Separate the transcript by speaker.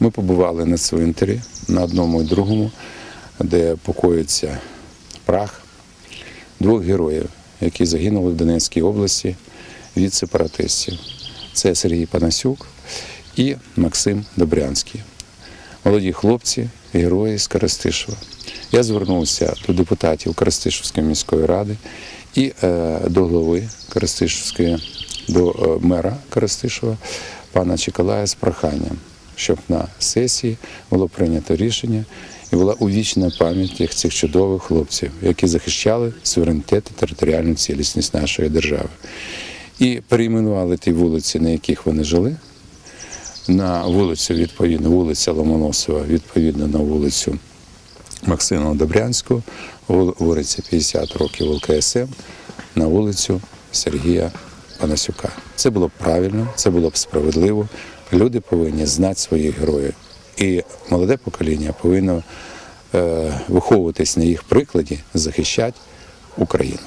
Speaker 1: Ми побували на цвинтарі на одному і другому, де покоїться прах двох героїв, які загинули в Донецькій області від сепаратистів. Це Сергій Панасюк і Максим Добрянський. Молоді хлопці, герої з Коростишева. Я звернувся до депутатів Коростишівської міської ради і е, до голови Коростишівської, до е, мера Коростишева, пана Чекалая з проханням, щоб на сесії було прийнято рішення і була увічна пам'ять цих чудових хлопців, які захищали суверенітет і територіальну цілісність нашої держави. І перейменували ті вулиці, на яких вони жили, на вулицю, відповідно, вулиця Ломоносова, відповідно на вулицю Максима Добрянського, вул- вулиця 50 років ЛКСМ, на вулицю Сергія Панасюка. Це було б правильно, це було б справедливо. Люди повинні знати своїх героїв. І молоде покоління повинно е, виховуватись на їх прикладі, захищати Україну.